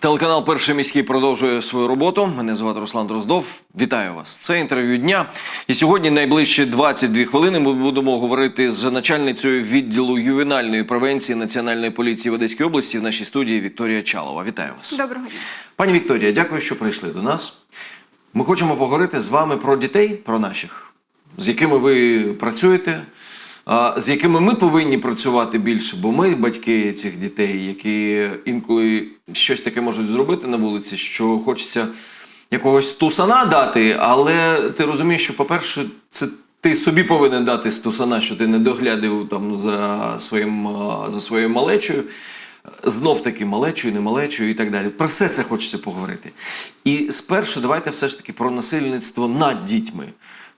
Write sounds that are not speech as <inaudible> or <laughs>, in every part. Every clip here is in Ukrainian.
Телеканал Перший міський продовжує свою роботу. Мене звати Руслан Дроздов. Вітаю вас. Це інтерв'ю дня. І сьогодні найближчі 22 хвилини ми будемо говорити з начальницею відділу ювенальної превенції Національної поліції в Одеській області в нашій студії Вікторія Чалова. Вітаю вас. Доброго дня. Пані Вікторія, дякую, що прийшли до нас. Ми хочемо поговорити з вами про дітей, про наших, з якими ви працюєте, з якими ми повинні працювати більше, бо ми батьки цих дітей, які інколи щось таке можуть зробити на вулиці, що хочеться якогось тусана дати, але ти розумієш, що, по-перше, це ти собі повинен дати стусана, що ти не доглядив там за своїм за своєю малечою. Знов таки малечою, не малечою і так далі. Про все це хочеться поговорити. І спершу давайте все ж таки про насильництво над дітьми.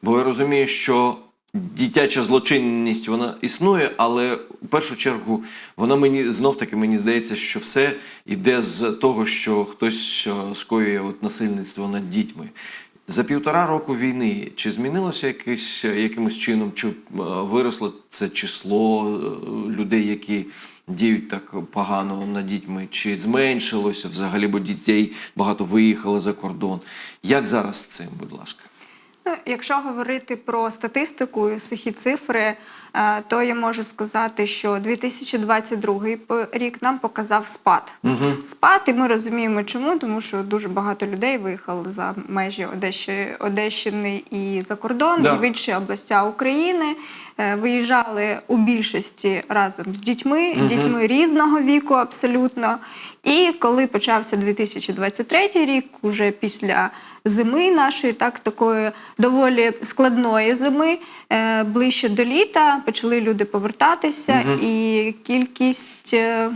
Бо я розумію, що дитяча злочинність вона існує, але в першу чергу вона мені знов таки мені здається, що все йде з того, що хтось е, скоює от насильництво над дітьми. За півтора року війни чи змінилося якесь, якимось чином, чи е, виросло це число е, людей, які діють так погано над дітьми, чи зменшилося взагалі, бо дітей багато виїхало за кордон. Як зараз з цим, будь ласка? Якщо говорити про статистику і сухі цифри, е, то я можу сказати, що 2022 рік нам показав спад. Спад, і ми розуміємо, чому, тому що дуже багато людей виїхали за межі Одещі, Одещини і за кордон, Да. і в інші області України. Е, Виїжджали у більшості разом з дітьми, дітьми різного віку абсолютно. І коли почався 2023 рік, уже після зими нашої, так такої доволі складної зими, е, ближче до літа, почали люди повертатися, і кількість. е,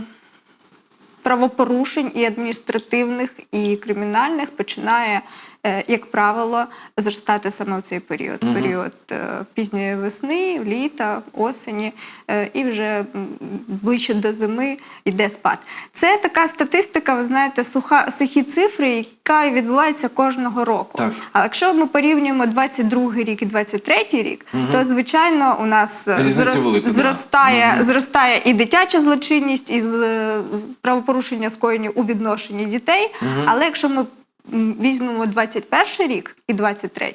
правопорушень і адміністративних, і кримінальних починає, як правило, зростати саме в цей період. Період е, пізньої весни, літа, осені, е, і вже ближче до зими йде спад. Це така статистика, ви знаєте, суха, сухі цифри, яка відбувається кожного року. Так. А якщо ми порівнюємо 22 рік і 23 рік, то звичайно у нас е, зрос- велика, да. зростає, зростає і дитяча злочинність, і е, правопорушення скоєні у відношенні дітей. Але якщо ми візьмемо 21 рік і 23,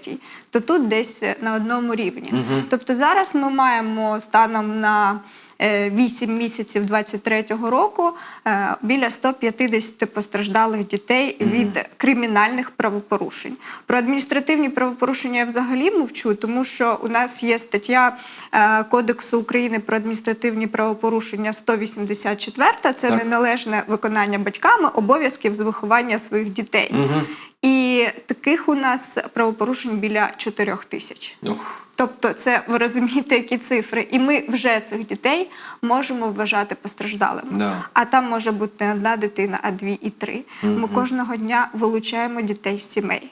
то тут десь е, на одному рівні. Тобто зараз ми маємо станом на 8 місяців 23-го року е, біля 150 постраждалих дітей від кримінальних правопорушень. Про адміністративні правопорушення я взагалі мовчу, тому що у нас є стаття е, Кодексу України про адміністративні правопорушення 184, це Так. неналежне виконання батьками обов'язків з виховання своїх дітей. І таких у нас правопорушень біля 4 тисяч. Ох. Тобто, це ви розумієте, які цифри, і ми вже цих дітей можемо вважати постраждалими. Да. А там може бути не одна дитина, а дві і три. Ми кожного дня вилучаємо дітей з сімей.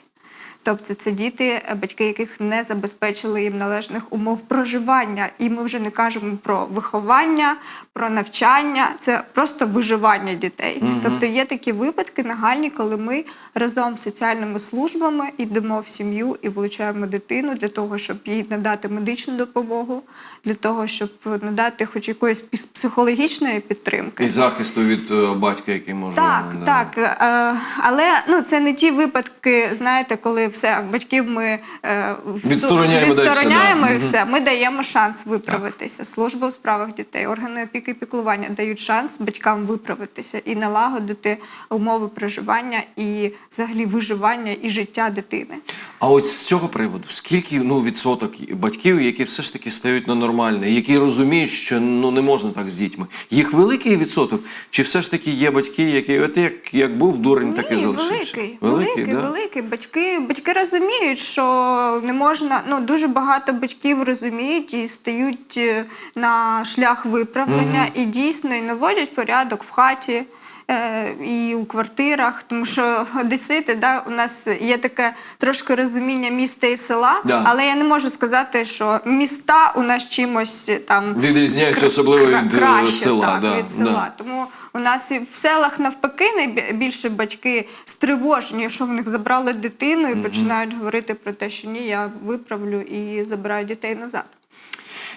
Тобто це діти, е, батьки яких не забезпечили їм належних умов проживання. І ми вже не кажемо про виховання, про навчання, це просто виживання дітей. Тобто є такі випадки нагальні, коли ми разом з соціальними службами йдемо в сім'ю і вилучаємо дитину для того, щоб їй надати медичну допомогу, для того, щоб надати хоч якоїсь психологічної підтримки. І захисту від е, батька, який може. Так, да. так. Е, але ну, це не ті випадки, знаєте, коли все, батьків ми е, Відстороняємо, відстороняємо і все. Ми даємо шанс виправитися. Служба у справах дітей, органи опіки і піклування дають шанс батькам виправитися і налагодити умови проживання і взагалі виживання і життя дитини. А от з цього приводу, скільки ну, відсоток батьків, які все ж таки стають на нормальне, які розуміють, що ну не можна так з дітьми. Їх великий відсоток? Чи все ж таки є батьки, які от як, як був дурень, так і Ні, залишився? великий, великий, да? великий. Батьки, батьки розуміють, що не можна. Ну дуже багато батьків розуміють і стають е, на шлях виправлення, і дійсно і наводять порядок в хаті. Е, І у квартирах, тому що одесити, да, у нас є таке трошки розуміння міста і села, Да. але я не можу сказати, що міста у нас чимось там Відрізняються особливо від е, краще, села. Так, да, від села. Да. Тому у нас і в селах навпаки найбільше батьки стривожені, що в них забрали дитину і починають говорити про те, що ні, я виправлю і забираю дітей назад.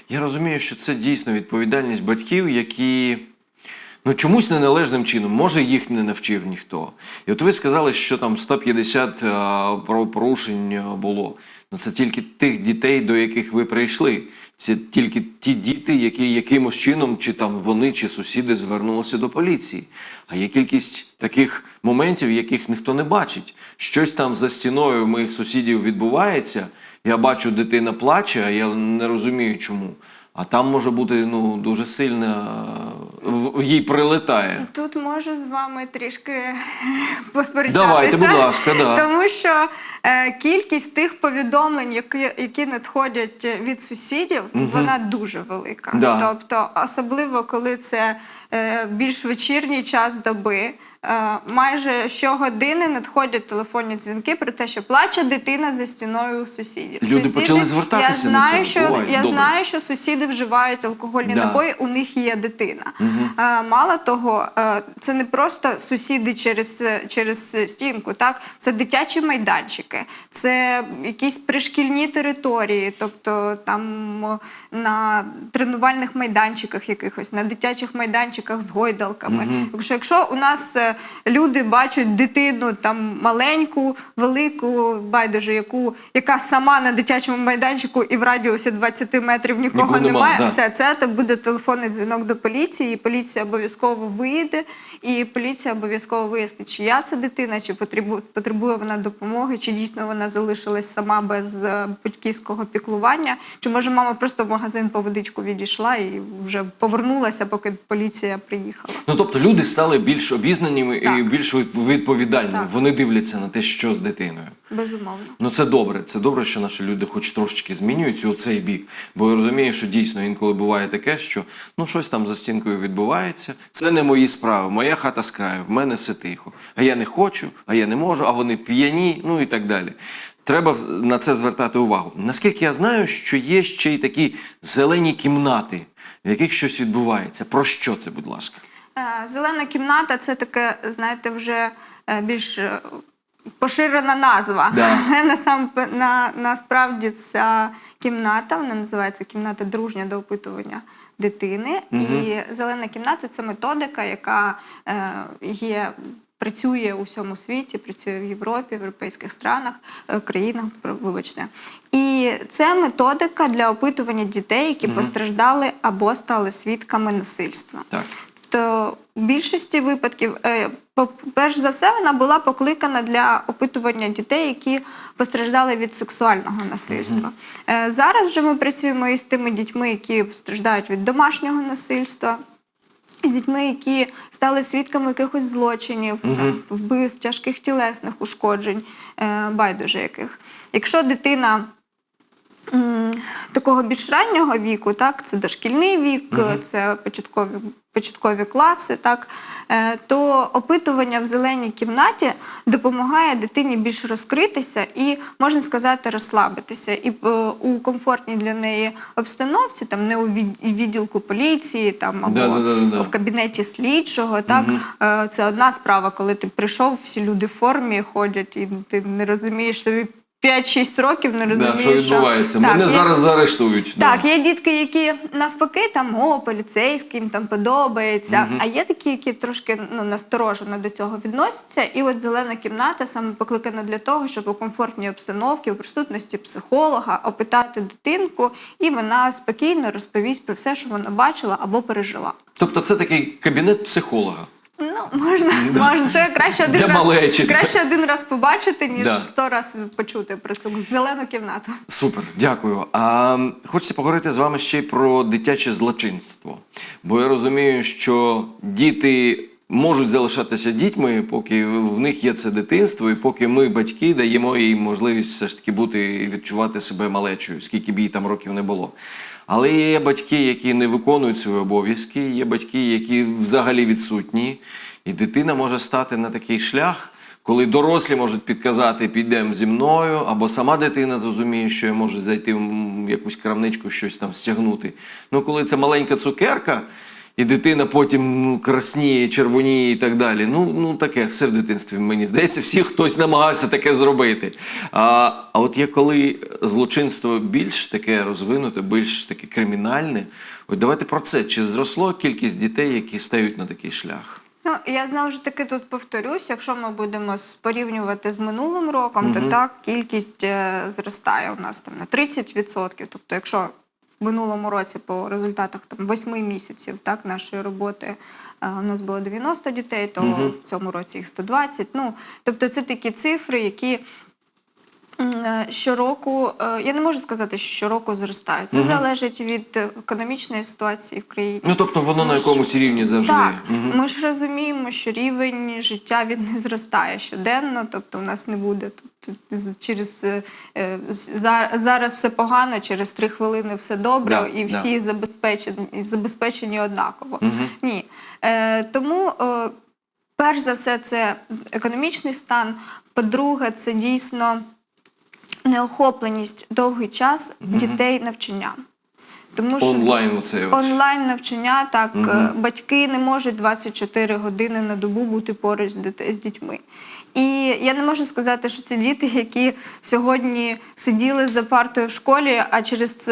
Я розумію, що це дійсно відповідальність батьків, які Ну чомусь неналежним чином, може їх не навчив ніхто. І от ви сказали, що там 150 а, правопорушень було. Ну це тільки тих дітей, до яких ви прийшли. Це тільки ті діти, які якимось чином, чи там вони, чи сусіди звернулися до поліції. А є кількість таких моментів, яких ніхто не бачить. Щось там за стіною моїх сусідів відбувається. Я бачу, дитина плаче, а я не розумію, чому. А там може бути ну дуже сильно їй прилетає. Тут можу з вами трішки <laughs> посперечатися. Давайте, будь ласка, да. <laughs> Тому що е, кількість тих повідомлень, які, які надходять від сусідів, вона дуже велика. Да. Тобто, особливо коли це е, більш вечірній час доби. Е, Майже щогодини надходять телефонні дзвінки про те, що плаче дитина за стіною у сусідів. Люди почали звертатися я на знаю, це. Що, Буває, я добре. знаю, що сусіди вживають алкогольні Да. напої, у них є дитина. Е, Мало того, е, це не просто сусіди через, через стінку, так це дитячі майданчики, це якісь пришкільні території, тобто там на тренувальних майданчиках якихось, на дитячих майданчиках з гойдалками. Тому що якщо у нас люди бачать дитину там маленьку, велику, байдуже, яку яка сама на дитячому майданчику і в радіусі 20 метрів нікого Нікого нема, немає, да. все це то буде телефонний дзвінок до поліції, і поліція обов'язково виїде, і поліція обов'язково вияснить, чия це дитина, чи потребує, вона допомоги, чи дійсно вона залишилась сама без е, батьківського піклування, чи може мама просто в магазин по водичку відійшла і вже повернулася, поки поліція приїхала. Ну тобто люди стали більш обізнаними і більш відповідальними. Так. Вони дивляться на те, що з дитиною. Безумовно. Ну це добре. Це добре, що наші люди хоч трошечки змінюються у цей бік. Бо я розумію, що дійсно інколи буває таке, що ну щось там за стінкою відбувається. Це не мої справи, моя хата з краю, в мене все тихо. А я не хочу, а я не можу, а вони п'яні, ну і так далі. Треба на це звертати увагу. Наскільки я знаю, що є ще й такі зелені кімнати, в яких щось відбувається. Про що це, будь ласка? Е, Зелена кімната це таке, знаєте, вже е, більш е, поширена назва. Да. <laughs> Насам, на, насправді ця кімната, вона називається кімната дружня до опитування дитини. І зелена кімната це методика, яка е, є. Працює у всьому світі, працює в Європі, в європейських странах, е, країнах, вибачте. І це методика для опитування дітей, які постраждали або стали свідками насильства. Так. То в більшості випадків, е, перш за все, вона була покликана для опитування дітей, які постраждали від сексуального насильства. Е, Зараз вже ми працюємо із тими дітьми, які страждають від домашнього насильства. З дітьми, які стали свідками якихось злочинів, вбивств, тяжких тілесних ушкоджень, е, байдуже яких. Якщо дитина такого більш раннього віку, так, це дошкільний вік, це початкові, початкові класи, так, е, то опитування в зеленій кімнаті допомагає дитині більш розкритися і, можна сказати, розслабитися. І е, у комфортній для неї обстановці, там не у відділку поліції, там або Да-да-да-да. в кабінеті слідчого, так е, це одна справа, коли ти прийшов, всі люди в формі ходять, і ти не розумієш тобі. 5-6 років не розумієш, Да, що відбувається? Так, Мене є- зараз заарештують. так, Да. є дітки, які навпаки там о, поліцейський, їм там подобається. А є такі, які трошки ну, насторожено до цього відносяться. І от зелена кімната саме покликана для того, щоб у комфортній обстановці, у присутності психолога опитати дитинку, і вона спокійно розповість про все, що вона бачила або пережила. Тобто це такий кабінет психолога. Ну, можна, можна. Це краще один Для раз малечі. краще один раз побачити, ніж Да. сто раз почути про цю зелену кімнату. Супер, дякую. А м, хочеться поговорити з вами ще й про дитяче злочинство. Бо я розумію, що діти можуть залишатися дітьми, поки в них є це дитинство, і поки ми, батьки, даємо їм можливість все ж таки бути і відчувати себе малечою, скільки б їй там років не було. Але є батьки, які не виконують свої обов'язки, є батьки, які взагалі відсутні, і дитина може стати на такий шлях коли дорослі можуть підказати, підемо зі мною, або сама дитина зрозуміє, що я можу зайти в якусь крамничку, щось там стягнути. Ну, коли це маленька цукерка, і дитина потім ну, красніє, червоніє і так далі. Ну, ну таке все в дитинстві, мені здається, всі хтось намагався таке зробити. А, а от є коли злочинство більш таке розвинуте, більш таке кримінальне. От давайте про це. Чи зросло кількість дітей, які стають на такий шлях? Ну, я знову ж таки тут повторюсь, якщо ми будемо порівнювати з минулим роком, то так кількість е, зростає у нас там на 30%. Тобто, якщо минулому році по результатах там 8 місяців так, нашої роботи е, у нас було 90 дітей, то в цьому році їх 120. Ну, тобто це такі цифри, які Щороку, е, я не можу сказати, що щороку зростають. Це залежить від е, економічної ситуації в країні. Ну тобто воно на Ми ж- якомусь рівні завжди. Так, Мгм. ми ж розуміємо, що рівень життя він не зростає щоденно, тобто у нас не буде тут через е, е, зараз все погано, через три хвилини все добре, Да, і да. всі забезпечені, забезпечені однаково. Ні. Е, тому, е, перш за все, це економічний стан. По-друге, це дійсно неохопленість довгий час дітей навчанням. Тому що Онлайн оце онлайн навчання, так угу. батьки не можуть 24 години на добу бути поруч з, дітьми. І я не можу сказати, що це діти, які сьогодні сиділи за партою в школі, а через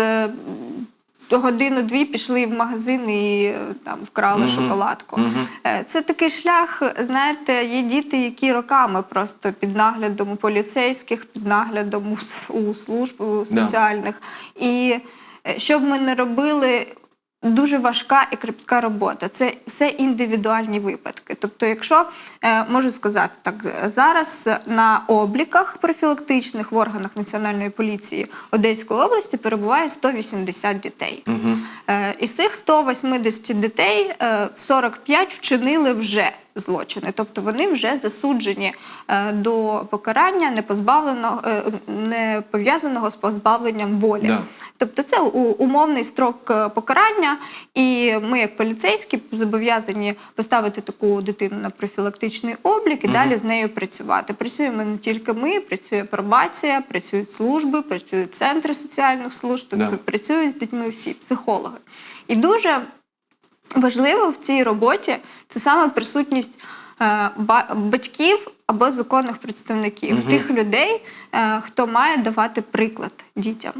годину-дві пішли в магазин і е, там вкрали шоколадку. Е, Це такий шлях. Знаєте, є діти, які роками просто під наглядом у поліцейських, під наглядом у, служб у Да. соціальних. І е, що б ми не робили, дуже важка і кропітка робота. Це все індивідуальні випадки. Тобто, якщо е, можу сказати так, зараз на обліках профілактичних в органах Національної поліції Одеської області перебуває 180 дітей. Е, із цих 180 дітей е, 45 вчинили вже злочини, тобто вони вже засуджені е, до покарання не позбавленого, е, не пов'язаного з позбавленням волі. Да. Тобто це умовний строк е, покарання, і ми, як поліцейські, зобов'язані поставити таку дитину на профілактичний облік і далі з нею працювати. Працюємо не тільки ми, працює пробація, працюють служби, працюють центри соціальних служб, тобто Да. працюють з дітьми всі психологи. І дуже важливо в цій роботі це саме присутність е, батьків або законних представників, тих людей, е, хто має давати приклад дітям.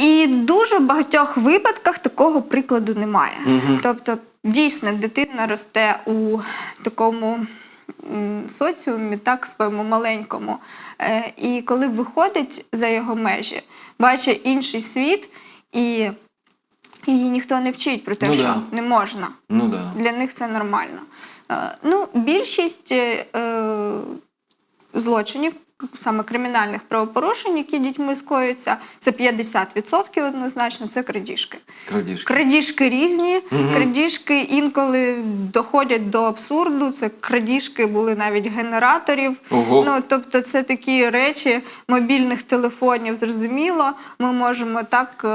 І в дуже багатьох випадках такого прикладу немає. Тобто, дійсно, дитина росте у такому соціумі, так своєму маленькому. Е, І коли виходить за його межі, бачить інший світ, і її ніхто не вчить про те, Ну що да. не можна. Ну да. Для них це нормально. Е, Ну, більшість е, е, злочинів, саме кримінальних правопорушень, які дітьми скоюються, це 50% однозначно, це крадіжки. Крадіжки. Крадіжки різні, крадіжки інколи доходять до абсурду. Це крадіжки були навіть генераторів. Ого. Ну, тобто, це такі речі мобільних телефонів, зрозуміло. Ми можемо так.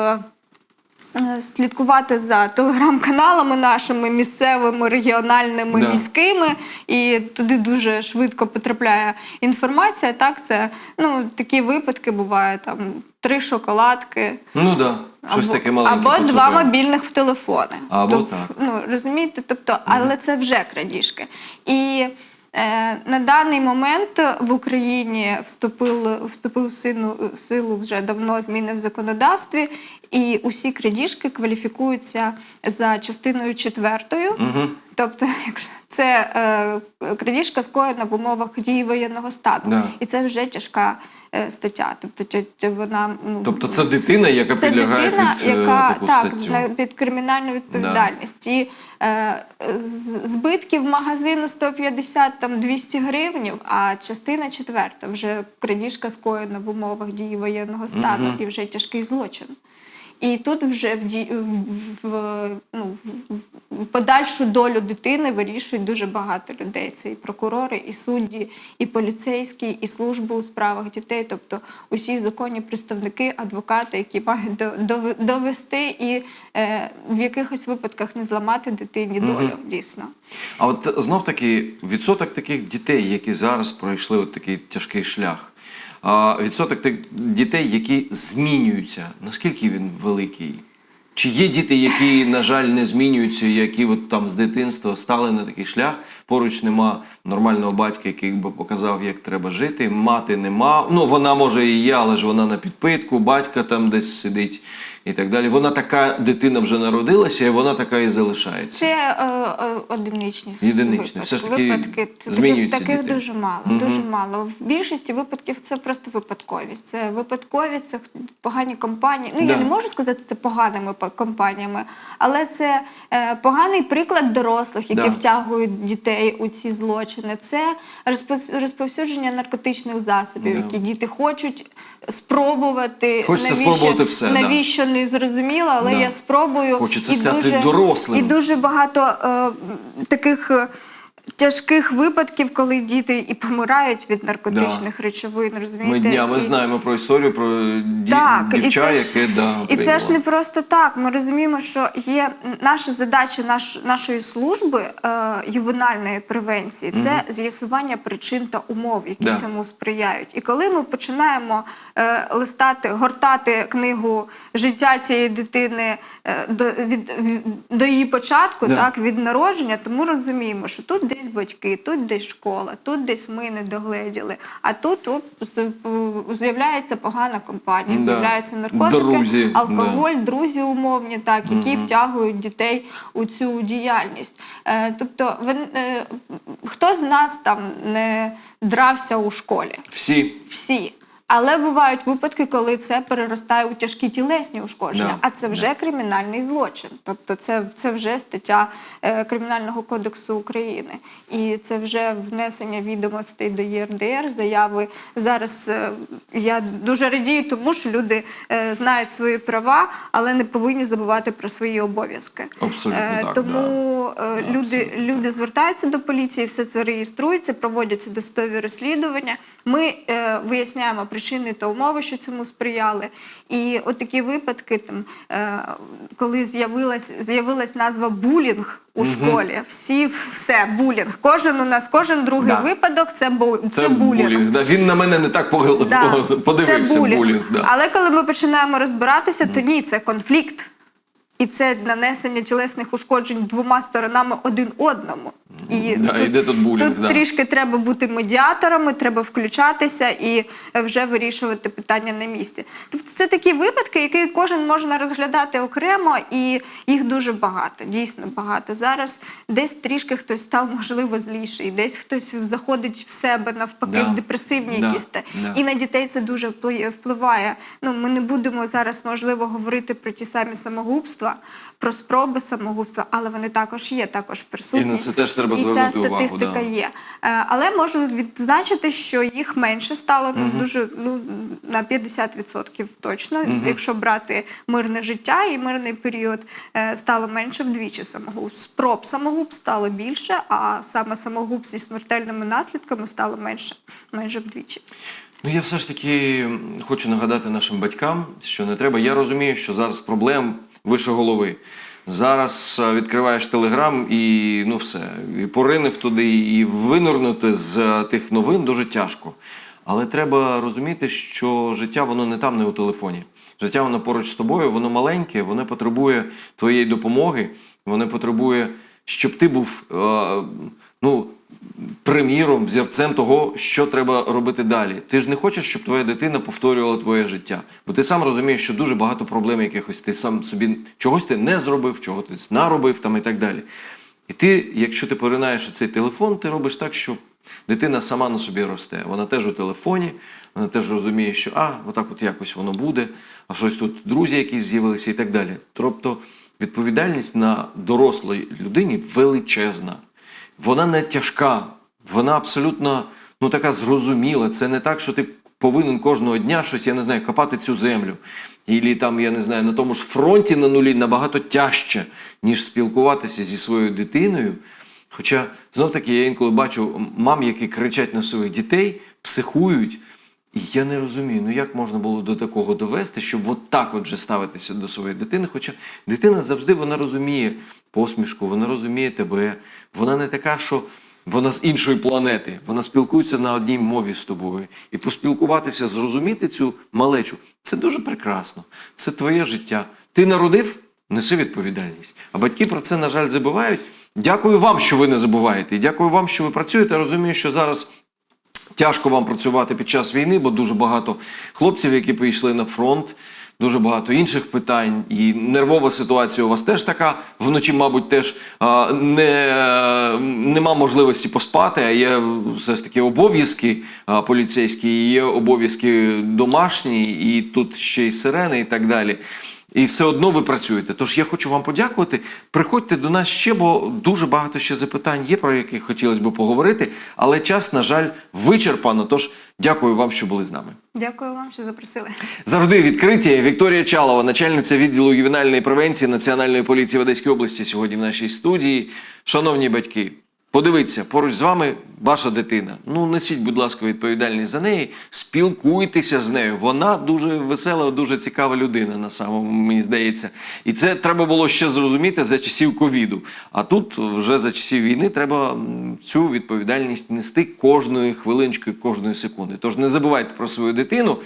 Е, Слідкувати за телеграм-каналами нашими місцевими, регіональними, Да. міськими, і туди дуже швидко потрапляє інформація. Так, це ну такі випадки бувають там три шоколадки, Ну да. Щось таке маленьке. або два мобільних телефони. Або Тоб- так. Ну, розумієте, тобто, але це вже крадіжки. І на даний момент в Україні вступив, вступив в силу, вже давно зміни в законодавстві, і усі крадіжки кваліфікуються за частиною четвертою. Тобто, якщо це е, крадіжка скоєна в умовах дії воєнного стану. Да. І це вже тяжка е, стаття. Тобто, чи вона ну, Тобто це дитина, яка це підлягає дитина, під е, яка таку так статтю. під кримінальну відповідальність. І е, збитків магазину 150 там 200 гривнів, а частина четверта вже крадіжка скоєна в умовах дії воєнного стану і вже тяжкий злочин. І тут вже в, в, в, ну, в- подальшу долю дитини вирішують дуже багато людей. Це і прокурори, і судді, і поліцейські, і служби у справах дітей, тобто усі законні представники, адвокати, які мають довести і е, в якихось випадках не зламати дитині долю, дійсно. А от знов таки відсоток таких дітей, які зараз пройшли от такий тяжкий шлях. Відсоток тих дітей, які змінюються, наскільки він великий? Чи є діти, які, на жаль, не змінюються, які от там з дитинства стали на такий шлях? Поруч нема нормального батька, який би показав, як треба жити. Мати нема. Ну вона може і є, але ж вона на підпитку, батька там десь сидить і так далі. Вона така дитина вже народилася, і вона така і залишається. Це е, е, одиничні Єдиничні. Все ж таки випадки. змінюються таких, діти. дуже мало. Дуже мало. В більшості випадків це просто випадковість. Це випадковість, це погані компанії. Ну Да. я не можу сказати це поганими компаніями, але це е, поганий приклад дорослих, які Да. втягують дітей у ці злочини. Це розповсюдження наркотичних засобів, Да. які діти хочуть спробувати. Хочеться спробувати все, да. Навіщо і зрозуміла, але Да. я спробую. Хочеться І дуже- дорослим. І дуже багато е, таких е, тяжких випадків, коли діти і помирають від наркотичних речовин. Розумієте? Ми днями І- знаємо про історію про ді... так, дівча, і це ж, яке да, і це ж не просто так. Ми розуміємо, що є наша задача наш, нашої служби е, ювенальної превенції це з'ясування причин та умов, які Да. цьому сприяють. І коли ми починаємо е, листати, гортати книгу життя цієї дитини е, до, від, від- до її початку, Да. так від народження, то ми розуміємо, що тут десь батьки, тут десь школа, тут десь ми не догледіли, а тут оп, з'являється погана компанія, Да. з'являються наркотики, Друзі, алкоголь, друзі умовні, так, які втягують дітей у цю діяльність. Е, тобто, ви, е, хто з нас там не дрався у школі? Всі. Всі. Але бувають випадки, коли це переростає у тяжкі тілесні ушкодження, Да, а це вже кримінальний злочин. Тобто це, це вже стаття е, Кримінального кодексу України. І це вже внесення відомостей до ЄРДР, заяви. Зараз е, я дуже радію, тому що люди е, знають свої права, але не повинні забувати про свої обов'язки. Абсолютно Е, так, Тому е, люди, люди звертаються до поліції, все це реєструється, проводяться досудові розслідування. Ми е, виясняємо причини та умови, що цьому сприяли. І от такі випадки, там, е, коли з'явилась, з'явилась назва булінг у школі, всі все, булінг. Кожен у нас, кожен другий Да. випадок це, бу, це, Це булінг. булінг. Да. Він на мене не так погл- Да, <laughs> подивився. це булінг. булінг да. Але коли ми починаємо розбиратися, то ні, це конфлікт. І це нанесення тілесних ушкоджень двома сторонами один одному. І Да, і де тут булінг, Тут да. трішки треба бути медіаторами, треба включатися і вже вирішувати питання на місці. Тобто це такі випадки, які кожен може розглядати окремо, і їх дуже багато, дійсно багато. Зараз десь трішки хтось став можливо зліший, десь хтось заходить в себе навпаки Да. в депресивні Да. якісь. Да. І на дітей це дуже впли- впливає. Ну, ми не будемо зараз, можливо, говорити про ті самі самогубства, про спроби самогубства, але вони також є, також присутні. І на це теж треба І звернути ця увагу, статистика да. є. Е, Але можу відзначити, що їх менше стало ну, дуже ну, на 50% точно. Якщо брати мирне життя і мирний період, е, стало менше вдвічі самогубств. Спроб самогубств стало більше, а саме самогубств зі смертельними наслідками стало менше, майже вдвічі. Ну, я все ж таки хочу нагадати нашим батькам, що не треба. Я розумію, що зараз проблем вище голови. Зараз е, відкриваєш телеграм і ну все, і поринив туди, і винурнути з е, тих новин дуже тяжко. Але треба розуміти, що життя воно не там, не у телефоні. Життя воно поруч з тобою, воно маленьке, воно потребує твоєї допомоги, воно потребує, щоб ти був е, ну, приміром, взірцем того, що треба робити далі. Ти ж не хочеш, щоб твоя дитина повторювала твоє життя. Бо ти сам розумієш, що дуже багато проблем якихось ти сам собі чогось ти не зробив, чого ти наробив там і так далі. І ти, якщо ти поринаєш цей телефон, ти робиш так, що дитина сама на собі росте. Вона теж у телефоні, вона теж розуміє, що а, отак от якось воно буде, а щось тут друзі якісь з'явилися і так далі. Тобто відповідальність на дорослій людині величезна. Вона не тяжка, вона абсолютно ну, така зрозуміла. Це не так, що ти повинен кожного дня щось, я не знаю, копати цю землю. Ілі там, я не знаю, на тому ж фронті на нулі набагато тяжче, ніж спілкуватися зі своєю дитиною. Хоча, знов таки, я інколи бачу мам, які кричать на своїх дітей, психують. І я не розумію, ну як можна було до такого довести, щоб от так от вже ставитися до своєї дитини. Хоча дитина завжди вона розуміє посмішку, вона розуміє тебе. Вона не така, що вона з іншої планети. Вона спілкується на одній мові з тобою. І поспілкуватися, зрозуміти цю малечу це дуже прекрасно. Це твоє життя. Ти народив, неси відповідальність. А батьки про це, на жаль, забувають. Дякую вам, що ви не забуваєте. І дякую вам, що ви працюєте. Розумію, що зараз Тяжко вам працювати під час війни, бо дуже багато хлопців, які прийшли на фронт, дуже багато інших питань. І нервова ситуація у вас теж така. Вночі, мабуть, теж а, не, нема можливості поспати, а є все ж таки обов'язки поліцейські, є обов'язки домашні, і тут ще й сирени, і так далі. І все одно ви працюєте. Тож я хочу вам подякувати. Приходьте до нас ще, бо дуже багато ще запитань є, про які хотілося б поговорити. Але час, на жаль, вичерпано. Тож дякую вам, що були з нами. Дякую вам, що запросили. Завжди відкриті. Вікторія Чалова, начальниця відділу ювенальної превенції Національної поліції в Одеській області, сьогодні в нашій студії. Шановні батьки, подивіться, поруч з вами ваша дитина. Ну, несіть, будь ласка, відповідальність за неї, спілкуйтеся з нею. Вона дуже весела, дуже цікава людина, на самому мені здається. І це треба було ще зрозуміти за часів ковіду. А тут вже за часів війни треба цю відповідальність нести кожної хвилиночки, кожної секунди. Тож не забувайте про свою дитину.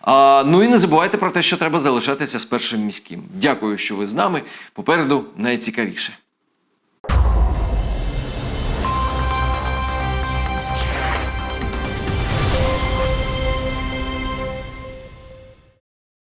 А, ну і не забувайте про те, що треба залишатися з першим міським. Дякую, що ви з нами. Попереду найцікавіше.